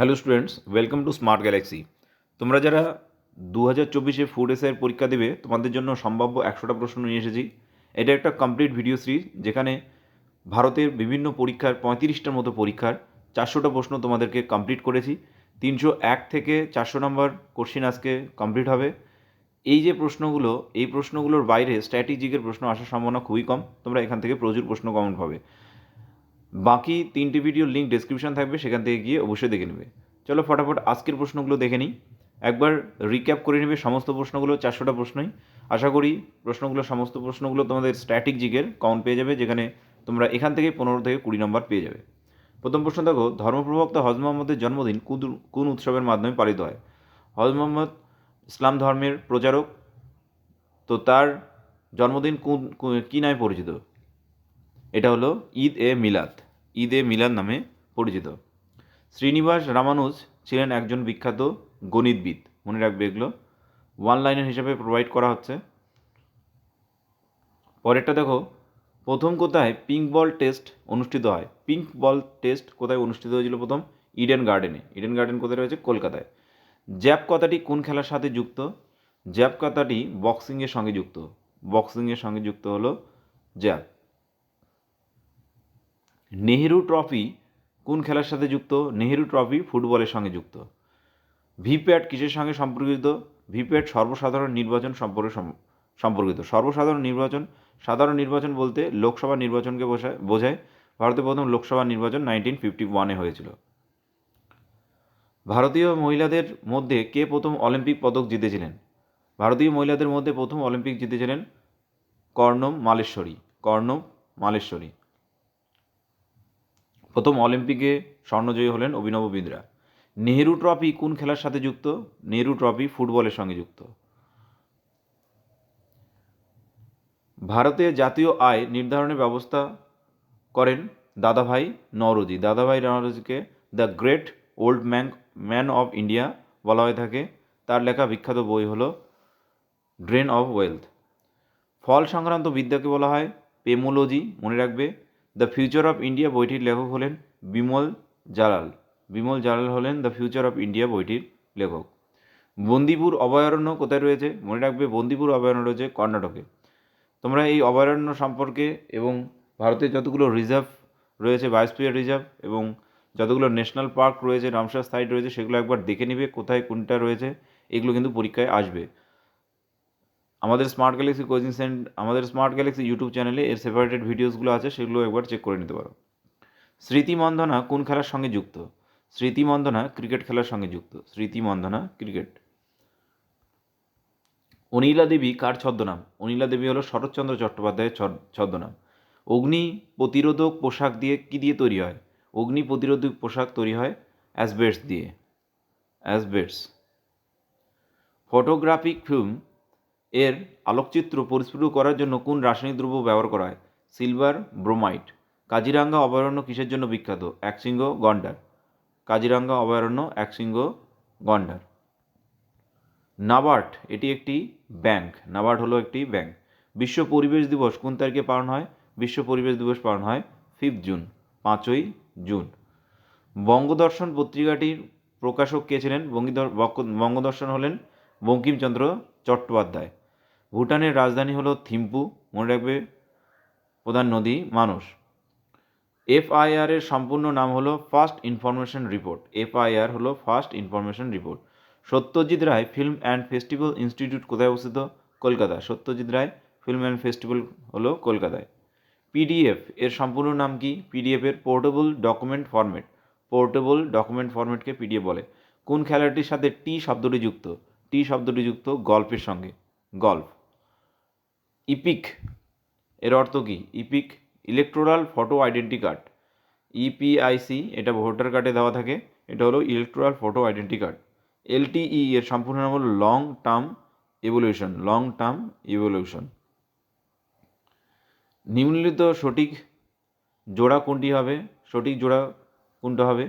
Hello students welcome to Smart Galaxy তোমরা যারা দু হাজার চব্বিশে ফুড এসআইয়ের পরীক্ষা দেবে, তোমাদের জন্য সম্ভাব্য একশোটা প্রশ্ন নিয়ে এসেছি। এটা একটা কমপ্লিট ভিডিও সিরিজ যেখানে ভারতের বিভিন্ন পরীক্ষার পঁয়ত্রিশটার মতো পরীক্ষার চারশোটা প্রশ্ন তোমাদেরকে কমপ্লিট করেছি। তিনশো এক থেকে চারশো নম্বর কোশ্চিন আজকে কমপ্লিট হবে। এই যে প্রশ্নগুলো, এই প্রশ্নগুলোর বাইরে স্ট্র্যাটেজিকের প্রশ্ন আসার সম্ভাবনা খুবই কম। তোমরা এখান থেকে প্রচুর প্রশ্ন কমন পাবে। বাকি তিনটি ভিডিওর লিঙ্ক ডেসক্রিপশন থাকবে, সেখান থেকে গিয়ে অবশ্যই দেখে নেবে। চলো ফটাফট আজকের প্রশ্নগুলো দেখে নিই। একবার রিক্যাপ করে নেবে সমস্ত প্রশ্নগুলো, চারশোটা প্রশ্নই। আশা করি প্রশ্নগুলো, সমস্ত প্রশ্নগুলো তোমাদের স্ট্যাটিক জিগের কাউন্ট পেয়ে যাবে, যেখানে তোমরা এখান থেকে পনেরো থেকে কুড়ি নম্বর পেয়ে যাবে। প্রথম প্রশ্ন দেখো, ধর্মপ্রবক্তা হজ মোহাম্মদের জন্মদিন কোন- উৎসবের মাধ্যমে পালিত হয়? হজ মোহাম্মদ ইসলাম ধর্মের প্রচারক, তো তার জন্মদিন কোন- কী নামে পরিচিত? এটা হলো ঈদ এ মিলাদ। ঈদ মিলান নামে পরিচিত। শ্রীনিবাস রামানুজ ছিলেন একজন বিখ্যাত গণিতবিদ। মনে রাখবে এগুলো। ওয়ান লাইনের হিসাবে প্রোভাইড করা হচ্ছে। পরেরটা দেখো। প্রথম কোথায় পিঙ্ক বল টেস্ট অনুষ্ঠিত হয়? পিঙ্ক বল টেস্ট কোথায় অনুষ্ঠিত হয়েছিল প্রথম? ইডেন গার্ডেনে ইডেন গার্ডেন কোথায় রয়েছে? কলকাতায়। জ্যাপ কথাটি কোন খেলার সাথে যুক্ত? জ্যাপ কথাটি বক্সিংয়ের সঙ্গে যুক্ত। বক্সিংয়ের সঙ্গে যুক্ত হলো জ্যাপ। নেহেরু ট্রফি কোন খেলার সাথে যুক্ত? নেহেরু ট্রফি ফুটবলের সঙ্গে যুক্ত। ভিপ্যাট কিসের সঙ্গে সম্পর্কিত? ভিপ্যাট সর্বসাধারণ নির্বাচন সম্পর্কে সম্পর্কিত। সর্বসাধারণ নির্বাচন, সাধারণ নির্বাচন বলতে লোকসভা নির্বাচনকে বোঝায় বোঝায়। ভারতে প্রথম লোকসভা নির্বাচন নাইনটিন ফিফটি ওয়ানে হয়েছিল। ভারতীয় মহিলাদের মধ্যে কে প্রথম অলিম্পিক পদক জিতেছিলেন? ভারতীয় মহিলাদের মধ্যে প্রথম অলিম্পিক জিতেছিলেন কর্ণম মালেশ্বরী। কর্ণম মালেশ্বরী। প্রথম অলিম্পিকে স্বর্ণজয়ী হলেন অভিনব বিন্দ্রা নেহেরু ট্রফি কোন খেলার সাথে যুক্ত? নেহেরু ট্রফি ফুটবলের সঙ্গে যুক্ত। ভারতে জাতীয় আয় নির্ধারণের ব্যবস্থা করেন Dadabhai Naoroji. Dadabhai নওরোজিকে the great old man man of India বলা হয়ে থাকে। তার লেখা বিখ্যাত বই হলো ড্রেন অফ ওয়েলথ। ফল সংক্রান্ত বিদ্যাকে বলা হয় পেমোলজি, মনে রাখবে। দ্য ফিউচার অফ ইন্ডিয়া বইটির লেখক হলেন বিমল জালাল। বিমল জালাল হলেন দ্য ফিউচার অফ ইন্ডিয়া বইটির লেখক। বন্দিপুর অভয়ারণ্য কোথায় রয়েছে? মনে রাখবে বন্দিপুর অভয়ারণ্য রয়েছে কর্ণাটকে। তোমরা এই অভয়ারণ্য সম্পর্কে এবং ভারতের যতগুলো রিজার্ভ রয়েছে, বায়োস্ফিয়ার রিজার্ভ এবং যতগুলো ন্যাশনাল পার্ক রয়েছে, রামসার সাইট রয়েছে, সেগুলো একবার দেখে নিবে কোথায়, কোনটা রয়েছে, এগুলো কিন্তু পরীক্ষায় আসবে। আমাদের স্মার্ট গ্যালাক্সি কোচিং সেন্টার আমাদের স্মার্ট গ্যালাক্সি ইউটিউব চ্যানেলে এর সেপারেটেড ভিডিওসগুলো আছে, সেগুলো একবার চেক করে নিতে পারো। স্মৃতি মন্ধনা কোন খেলার সঙ্গে যুক্ত? স্মৃতি মন্ধনা ক্রিকেট খেলার সঙ্গে যুক্ত। স্মৃতি মন্ধনা ক্রিকেট অনিলা দেবী কার ছদ্মনাম? অনিলা দেবী হলো শরৎচন্দ্র চট্টোপাধ্যায়ের ছদ- ছদ্মনাম। অগ্নি প্রতিরোধক পোশাক দিয়ে কি দিয়ে তৈরি হয়? অগ্নি প্রতিরোধক পোশাক তৈরি হয় অ্যাসবেস্ট দিয়ে। অ্যাসবেস্টস ফটোগ্রাফিক ফিল্ম এর আলোকচিত্র পরিস্ফুট করার জন্য কোন রাসায়নিক দ্রব্য ব্যবহার করা হয়? সিলভার ব্রোমাইড কাজিরাঙ্গা অভয়ারণ্য কিসের জন্য বিখ্যাত? একশৃঙ্গ গন্ডার। কাজিরাঙ্গা অভয়ারণ্য, একশৃঙ্গ গন্ডার। নাবার্ড, এটি একটি ব্যাংক। নাবার্ড হলো একটি ব্যাংক। বিশ্ব পরিবেশ দিবস কোন তারিখে পালন হয়? বিশ্ব পরিবেশ দিবস পালন হয় ফিফথ জুন, পাঁচই জুন। বঙ্গদর্শন পত্রিকাটির প্রকাশক কে ছিলেন? বঙ্গিদর- বঙ্গদর্শন হলেন বঙ্কিমচন্দ্র চট্টোপাধ্যায়। ভুটানের রাজধানী হলো থিম্পু, মনে রাখবে, প্রধান নদী মানস এফআইআর এর সম্পূর্ণ নাম হলো ফার্স্ট ইনফরমেশন রিপোর্ট। এফআইআর হলো first information report. Satyajit Ray film and festival institute কোথায় অবস্থিত? Kolkata. Satyajit Ray film and festival হলো কলকাতায়। পিডিএফ এর সম্পূর্ণ নাম কি? পিডিএফ এর portable document format. Portable document ফরম্যাটকে PDF বলে। কোন খেলাটির সাথে টি শব্দটি যুক্ত? টি শব্দটি যুক্ত গল্পের সঙ্গে। গল্ফ। ইপিক, এর অর্থ কি? EPIC electoral photo identity card EPIC এটা ভোটার কার্ডে দেওয়া থাকে, এটা হলো electoral photo identity card LTE এর সম্পূর্ণ নাম হলো long term evolution long term evolution নিম্নলিখিত সঠিক জোড়া কোনটি হবে? সঠিক জোড়া কোনটা হবে?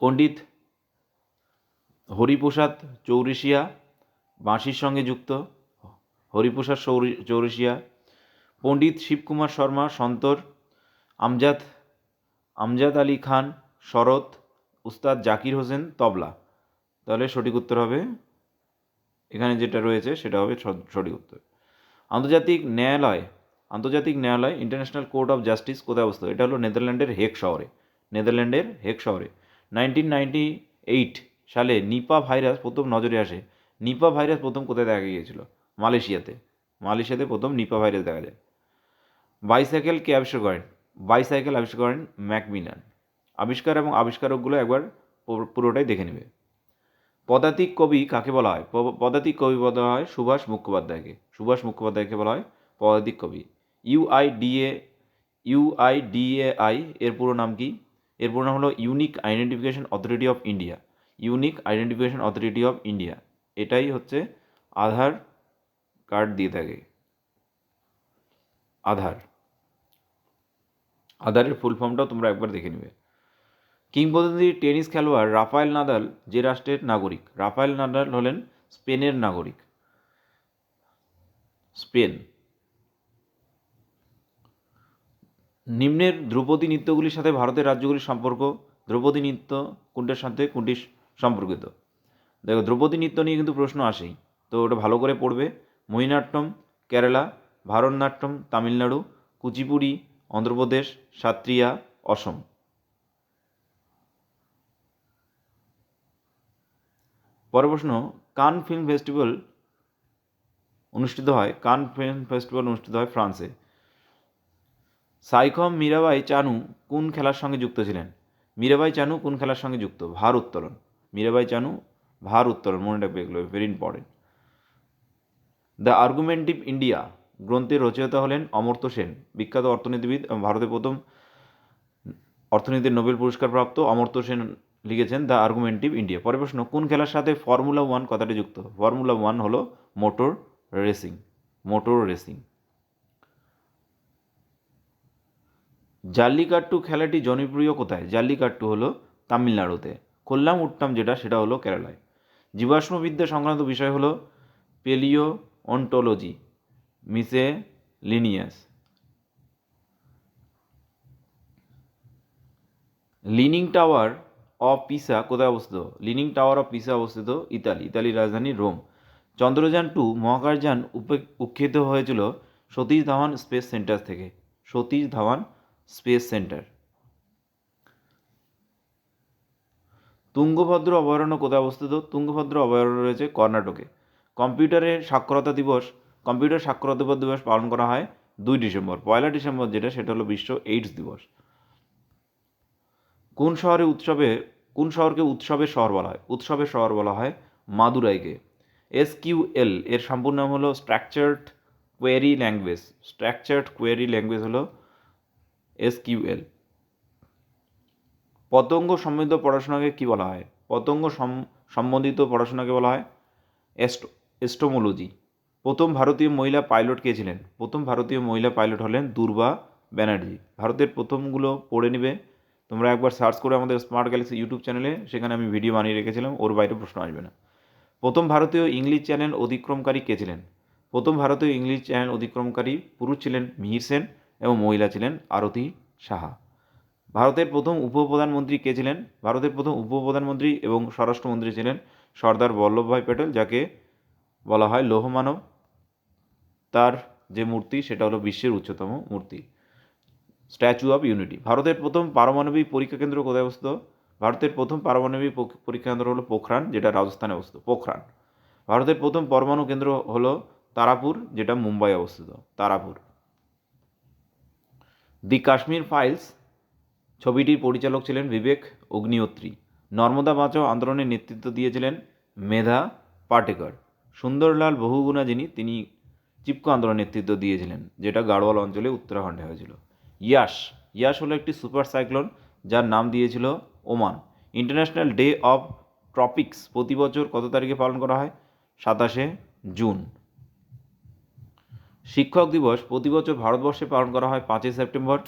পণ্ডিত হরিপ্রসাদ চৌরিশিয়া বাঁশির সঙ্গে যুক্ত হরিপ্রসাদ চৌরি- চৌরিশিয়া পণ্ডিত শিবকুমার শর্মা, সন্তর, আমজাদ আমজাদ আলী খান, শরৎ, উস্তাদ জাকির হোসেন, তবলা। তাহলে সঠিক উত্তর হবে, এখানে যেটা রয়েছে সেটা হবে সঠিক উত্তর। আন্তর্জাতিক ন্যায়ালয় আন্তর্জাতিক ন্যায়ালয়, ইন্টারন্যাশনাল কোর্ট অফ জাস্টিস কোথায় অবস্থিত? এটা হলো নেদারল্যান্ডের হেক শহরে। নেদারল্যান্ডের হেক শহরে। নাইনটিন নাইনটি এইট সালে নিপা ভাইরাস প্রথম নজরে আসে। নিপা ভাইরাস প্রথম কোথায় দেখা গিয়েছিল? মালয়েশিয়াতে। মালয়েশিয়াতে প্রথম নিপা ভাইরাস দেখা যায়। বাইসাইকেল কে আবিষ্কার করেন? বাইসাইকেল আবিষ্কার করেন ম্যাকমিনান। আবিষ্কার এবং আবিষ্কারকগুলো একবার পুরোটাই দেখে নেবে। পদাতিক কবি কাকে বলা হয়? পদাতিক কবি বলা হয় সুভাষ মুখোপাধ্যায়কে। সুভাষ মুখোপাধ্যায়কে বলা হয় পদাতিক কবি। ইউআইডিএ ইউআইডিএআই এর পুরো নাম কি? এর পুরো নাম হলো unique identification authority of India. Unique identification authority of India. এটাই হচ্ছে আধার কার্ড দিয়ে থাকে। আধার। আধারের ফুল ফর্মটাও তোমরা একবার দেখে নেবে। কিংবদন্তি টেনিস খেলোয়াড় রাফায়েল নাদাল যে রাষ্ট্রের নাগরিক, রাফায়েল নাদাল হলেন স্পেনের নাগরিক। স্পেন। নিম্নের ধ্রুপদী নৃত্যগুলির সাথে ভারতের রাজ্যগুলির সম্পর্ক, ধ্রুপদী নৃত্য কোনটার সাথে কোনটি সম্পর্কিত? দেখো দ্রৌপদী নৃত্য নিয়ে কিন্তু প্রশ্ন আসেই। তো ওটা ভালো করে পড়বে। মোহিনাট্যম কেরালা, ভারতনাট্যম, তামিলনাড়ু, কুচিপুড়ি, অন্ধ্রপ্রদেশ সাত্রিয়া অসম। পরের প্রশ্ন, কান ফিল্ম ফেস্টিভ্যাল অনুষ্ঠিত হয়, কান ফিল্ম ফেস্টিভ্যাল অনুষ্ঠিত হয় ফ্রান্সে। সাইখম, মীরাবাই, চানু কোন খেলার সঙ্গে যুক্ত ছিলেন? মীরাবাই, চানু কোন খেলার সঙ্গে যুক্ত? ভার উত্তোলন মীরাবাই, চানু ভার উত্তোলন মনে রাখবে এগুলো very important the argumentative India গ্রন্থের রচয়িতা হলেন অমর্ত্য সেন, বিখ্যাত অর্থনীতিবিদ ভারতের প্রথম অর্থনীতির নোবেল পুরস্কার প্রাপ্ত অমর্ত্য সেন লিখেছেন দ্য আর্গুমেন্টিভ ইন্ডিয়া পরে প্রশ্ন, কোন খেলার সাথে ফর্মুলা ওয়ান কথাটি যুক্ত? ফর্মুলা ওয়ান হলো motor racing motor racing jallikattu খেলাটি জনপ্রিয় কোথায়? জাল্লিকাট্টু হলো তামিলনাড়ুতে। কোল্লাম উট্টাম যেটা, সেটা হলো কেরালায়। জীবাশ্মবিদ্যা সংক্রান্ত বিষয় হলো paleontology মিসে Linnaeus leaning tower of Pisa কোথায় অবস্থিত? লিনিং টাওয়ার অফ পিসা অবস্থিত ইতালি, ইতালির রাজধানী রোম। চন্দ্রযান টু মহাকাশযান উপে- উৎক্ষেপিত হয়েছিল সতীশ ধাওয়ান স্পেস সেন্টার থেকে। Satish Dhawan space centre. Tungabhadra অভয়ারণ্য কোথায় অবস্থিত? তুঙ্গভদ্র অভয়ারণ্য রয়েছে কর্ণাটকে। কম্পিউটারের সাক্ষরতা দিবস, কম্পিউটার সাক্ষরতা দিবস পালন করা হয় দুই ডিসেম্বর, পয়লা ডিসেম্বর যেটা, সেটা হলো বিশ্ব এইডস দিবস। কোন শহরে উৎসবে, কোন শহরকে উৎসবের শহর বলা হয়? উৎসবের শহর বলা হয় মাদুরাইকে। এস কিউ এল এর সম্পূর্ণ নাম হলো structured query language structured query language হলো এসকিউএল। পতঙ্গ সম্বন্ধিত পড়াশোনাকে কি বলা হয়? পতঙ্গ সম- সম্বন্ধিত পড়াশোনাকে বলা হয় এস্টো, এস্টোমোলজি। প্রথম ভারতীয় মহিলা পাইলট কে ছিলেন? প্রথম ভারতীয় মহিলা পাইলট হলেন দুর্বা ব্যানার্জি। ভারতের প্রথমগুলো পড়ে নেবে। তোমরা একবার সার্চ করে আমাদের স্মার্ট গ্যালাক্সি ইউটিউব চ্যানেলে, সেখানে আমি ভিডিও বানিয়ে রেখেছিলাম, ওর বাইরে প্রশ্ন আসবে না। প্রথম ভারতীয় ইংলিশ চ্যানেল অতিক্রমকারী কে ছিলেন? প্রথম ভারতীয় ইংলিশ চ্যানেল অতিক্রমকারী পুরুষ ছিলেন মিহির সেন এবং মহিলা ছিলেন আরতি সাহা। ভারতের প্রথম উপপ্রধানমন্ত্রী কে ছিলেন? ভারতের প্রথম উপপ্রধানমন্ত্রী এবং স্বরাষ্ট্রমন্ত্রী ছিলেন সর্দার বল্লভভাই প্যাটেল, যাকে বলা হয় লৌহমানব। তার যে মূর্তি, সেটা হলো বিশ্বের উচ্চতম মূর্তি। Statue of unity. ভারতের প্রথম পারমাণবিক পরীক্ষা কেন্দ্র কোথায় অবস্থিত? ভারতের প্রথম পারমাণবিক পরীক্ষা কেন্দ্র হলো পোখরান, যেটা রাজস্থানে অবস্থিত, পোখরান। ভারতের প্রথম পরমাণু কেন্দ্র হলো তারাপুর, যেটা মুম্বাই অবস্থিত, তারাপুর। দি কাশ্মীর ফাইলস ছবিটির পরিচালক ছিলেন বিবেক অগ্নিহোত্রী। নর্মদা বাঁচাও আন্দোলনের নেতৃত্ব দিয়েছিলেন মেধা পাটেকর। সুন্দরলাল বহুগুণা যিনি, তিনি চিপকো আন্দোলনের নেতৃত্ব দিয়েছিলেন, যেটা গাড়োয়াল অঞ্চলে উত্তরাখণ্ডে হয়েছিল। ইয়াস ইয়াস হলো একটি সুপার সাইক্লোন, যার নাম দিয়েছিল Oman. International day of tropics প্রতি বছর কত তারিখে পালন করা হয়? সাতাশে জুন। শিক্ষক দিবস প্রতি বছর ভারতবর্ষে পালন করা হয় পাঁচই সেপ্টেম্বর।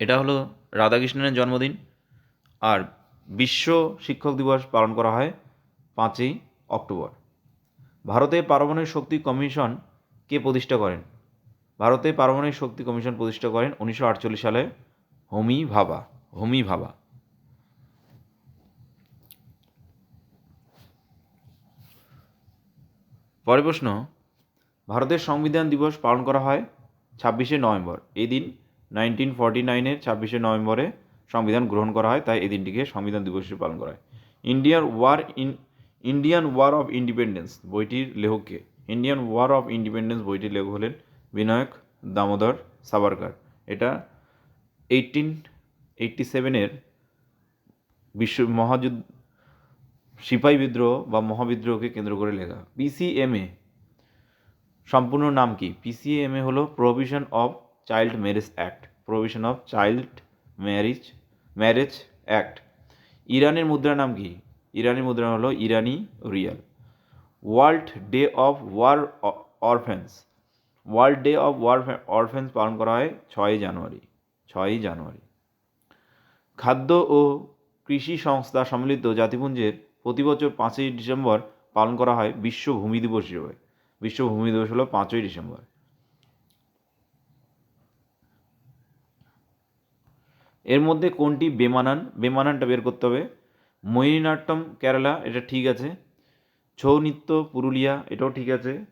এটা হলো রাধাকৃষ্ণনের জন্মদিন। আর বিশ্ব শিক্ষক দিবস পালন করা হয় পাঁচই অক্টোবর। ভারতে পারমাণবিক শক্তি কমিশন কে প্রতিষ্ঠা করেন? ভারতে পারমাণবিক শক্তি কমিশন প্রতিষ্ঠা করেন উনিশশো আটচল্লিশ সালে হোমি ভাবা হোমি ভাবা পরের প্রশ্ন, ভারতের সংবিধান দিবস পালন করা হয় ছাব্বিশে নভেম্বর। এই দিন নাইনটিন ফর্টি নাইনের ছাব্বিশে নভেম্বরে সংবিধান গ্রহণ করা হয়, তাই এই দিনটিকে সংবিধান দিবস হিসেবে পালন করা হয়। Indian war in, Indian war of independence বইটির লেখককে ইন্ডিয়ান ওয়ার অফ ইন্ডিপেন্ডেন্স বইটির লেখক হলেন বিনায়ক দামোদর সাভারকার। এটা এইটিন এইটটি সেভেনের বিশ্ব মহাযুদ্ধ, সিপাহী বিদ্রোহ বা মহাবিদ্রোহকে কেন্দ্র করে লেখা। পিসিএমএ সম্পূর্ণ নাম কি? পিসিএমএ হলো provision of child marriage act provision of child marriage marriage act ইরানের মুদ্রার নাম কি? ইরানের মুদ্রা হলো ইরানি rial. World day of war orphans world day of war orphans পালন করা হয় ছয়ই জানুয়ারি ছয়ই জানুয়ারি। খাদ্য ও কৃষি সংস্থা সম্মিলিত জাতিপুঞ্জের প্রতি বছর পাঁচই ডিসেম্বর পালন করা হয় বিশ্ব ভূমি দিবস হিসেবে। বিশ্ব ভূমি দিবস হলো পাঁচই ডিসেম্বর। এর মধ্যে কোনটি বেমানান? বেমানানটা বের করতে হবে। মোহিনীনাট্যম কেরালা, এটা ঠিক আছে। ছৌ নৃত্য পুরুলিয়া, এটাও ঠিক আছে।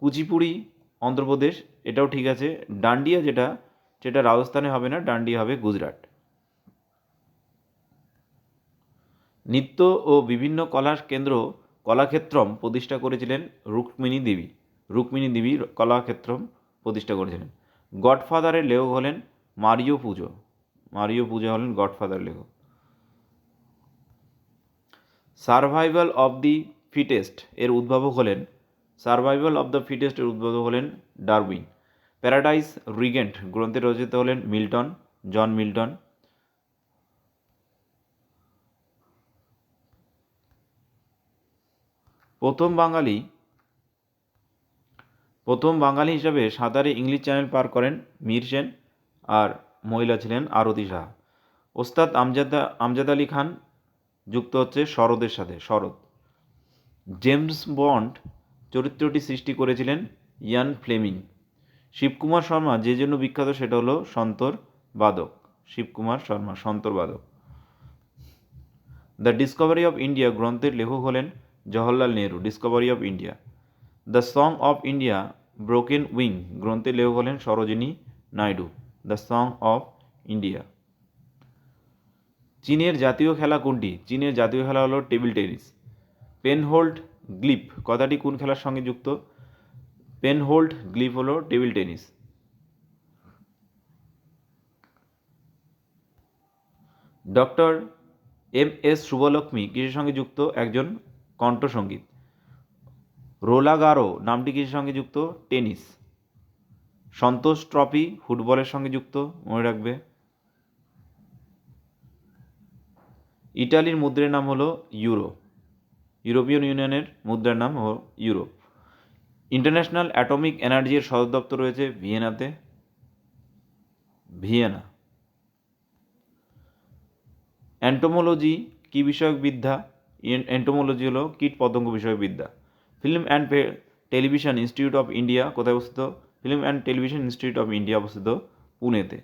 কুচিপুড়ি, অন্ধ্রপ্রদেশ, এটাও ঠিক আছে। ডান্ডিয়া যেটা, সেটা রাজস্থানে হবে না, ডান্ডিয়া হবে গুজরাট। নৃত্য ও বিভিন্ন কলা কেন্দ্র, কলাক্ষেত্রম প্রতিষ্ঠা করেছিলেন রুক্মিণী দেবী। রুক্মিণী দেবী কলাক্ষেত্রম প্রতিষ্ঠা করেছিলেন। গডফাদারের লেখক হলেন মারিও পুজো। মারিও পূজা হলেন গডফাদার লেখক। সার্ভাইভাল অফ দি ফিটেস্ট এর উদ্ভাবক হলেন, সার্ভাইভাল অফ দ্য ফিটেস্ট এর উদ্ভাবক হলেন ডারউইন। প্যারাডাইস রিগেন্ট গ্রন্থের রচিত হলেন মিল্টন, জন মিল্টন। প্রথম বাঙালি প্রথম বাঙালি হিসাবে সাঁতারে ইংলিশ চ্যানেল পার করেন মীর সেন আর মহিলা ছিলেন আরতি সাহা ওস্তাদ আমজাদা, আমজাদ আলী খান যুক্ত হচ্ছে শরদের সাথে, শরৎ। জেমস বন্ড চরিত্রটি সৃষ্টি করেছিলেন ইয়ান ফ্লেমিং। শিবকুমার শর্মা, যে জন্য বিখ্যাত সেটা হলো সন্তর বাদক। শিবকুমার শর্মা, সন্তর বাদক। দ্য ডিসকভারি অফ ইন্ডিয়া গ্রন্থের লেখক হলেন Jawaharlal Nehru, discovery of India. The song of India, broken wing, গ্রন্থের লেখক হলেন Sarojini Naidu. The song of India. চীনের জাতীয় খেলা কোনটি? চীনের জাতীয় খেলা হলো টেবিল টেনিস। পেনহোল্ড গ্লিপ, কথাটি কোন খেলার সঙ্গে যুক্ত? পেনহোল্ড গ্লিপ হলো table tennis. Doctor M S Subbulakshmi কিসের সঙ্গে যুক্ত? একজন কণ্ঠসঙ্গীত রোলাগারো, নামটি কিসের সঙ্গে যুক্ত? টেনিস। সন্তোষ ট্রফি ফুটবলের সঙ্গে যুক্ত, মনে রাখবে। ইটালির মুদ্রের নাম হলো ইউরো। ইউরোপিয়ান ইউনিয়নের মুদ্রার নাম হলো ইউরো। ইন্টারন্যাশনাল অ্যাটমিক এনার্জির সদর দপ্তর রয়েছে ভিয়েনাতে। ভিয়েনা। অ্যান্টোমোলজি কী বিষয়ক বিদ্যা অ্যান্টোমোলজি হলো কীট পতঙ্গ বিষয়ক বিদ্যা film and television institute of India কোথায় অবস্থিত? Film and television institute of India অবস্থিত পুনেতে।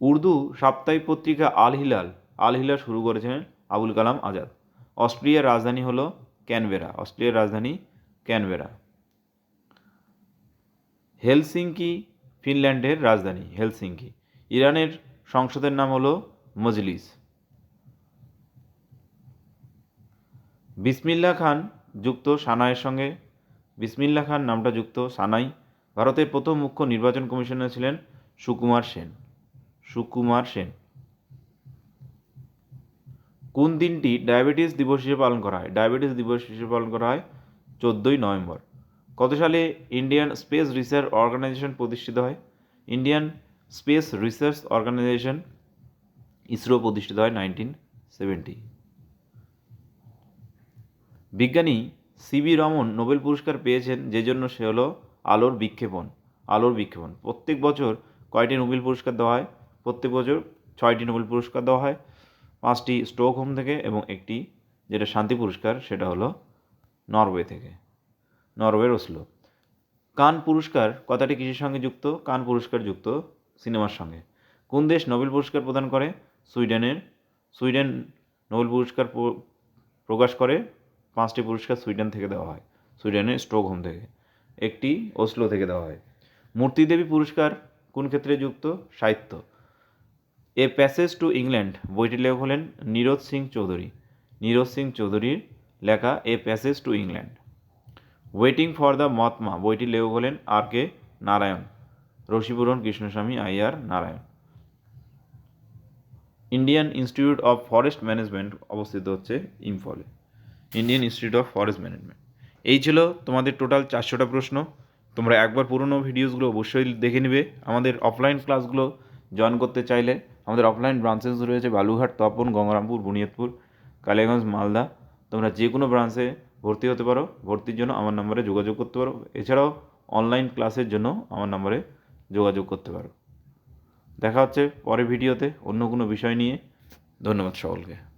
উর্দু সাপ্তাহিক পত্রিকা আল হিলাল আল হিলাল শুরু করেছেন আবুল কালাম আজাদ। অস্ট্রিয়ার রাজধানী হলো ক্যানবেরা, অস্ট্রিয়ার রাজধানী ক্যানবেরা। হেলসিঙ্কি, ফিনল্যান্ডের রাজধানী হেলসিঙ্কি। ইরানের সংসদের নাম হলো মজলিস। বিসমিল্লা খান যুক্ত সানায়ের সঙ্গে বিসমিল্লা খান নামটা যুক্ত সানাই। ভারতের প্রথম মুখ্য নির্বাচন কমিশনার ছিলেন সুকুমার সেন। সুকুমার সেন। কোন দিনটি ডায়াবেটিস দিবস হিসেবে পালন করা হয়? ডায়াবেটিস দিবস হিসেবে পালন করা হয় চোদ্দোই নভেম্বর। কত সালে ইন্ডিয়ান স্পেস রিসার্চ অর্গানাইজেশন প্রতিষ্ঠিত হয়? Indian space research organisation ISRO প্রতিষ্ঠিত হয় নাইনটিন সেভেন্টি। বিজ্ঞানী সিবি রমন নোবেল পুরস্কার পেয়েছেন যে জন্য সে হলো আলোর বিক্ষেপণ আলোর বিক্ষেপণ। প্রত্যেক বছর কয়টি নোবেল পুরস্কার দেওয়া হয়? প্রত্যেক বছর ছয়টি নোবেল পুরস্কার দেওয়া হয়। পাঁচটি স্টকহোম থেকে এবং একটি যেটা শান্তি পুরস্কার, সেটা হলো নরওয়ে থেকে, নরওয়ের ওসলো। কান পুরস্কার কথাটি কিসের সঙ্গে যুক্ত? কান পুরস্কার যুক্ত সিনেমার সঙ্গে। কোন দেশ নোবেল পুরস্কার প্রদান করে? সুইডেনের। সুইডেন নোবেল পুরস্কার প্রকাশ করে পাঁচটি পুরস্কার সুইডেন থেকে দেওয়া হয়। সুইডেনের স্টকহোম থেকে। একটি ওসলো থেকে দেওয়া হয়। মূর্তিদেবী পুরস্কার কোন ক্ষেত্রে যুক্ত? সাহিত্য। এ প্যাসেজ টু ইংল্যান্ড, বইটির লেখক হলেন নীরজ সিং চৌধুরী। নীরজ সিং চৌধুরীর লেখা a passage to England. Waiting for the Mahatma, বইটির লেখক হলেন R K Narayan. Rasipuram Krishnaswami Iyer Narayan. Indian institute of forest management অবস্থিত হচ্ছে ইম্ফলে। Indian institute of forest management এই ছিল তোমাদের টোটাল চারশোটা প্রশ্ন। তোমরা একবার পুরনো ভিডিওসগুলো অবশ্যই দেখে নেবে। আমাদের অফলাইন ক্লাসগুলো জয়েন করতে চাইলে আমাদের অফলাইন ব্রাঞ্চেস রয়েছে বালুঘাট তপন, গঙ্গারামপুর, বুনিয়াদপুর কালিয়াগঞ্জ মালদা। তোমরা যে কোনো ব্রাঞ্চে ভর্তি হতে পারো। ভর্তির জন্য আমার নম্বরে যোগাযোগ করতে পারো। এছাড়াও অনলাইন ক্লাসের জন্য আমার নম্বরে যোগাযোগ করতে পারো। দেখা হচ্ছে পরের ভিডিওতে অন্য কোনো বিষয় নিয়ে। ধন্যবাদ সকলকে।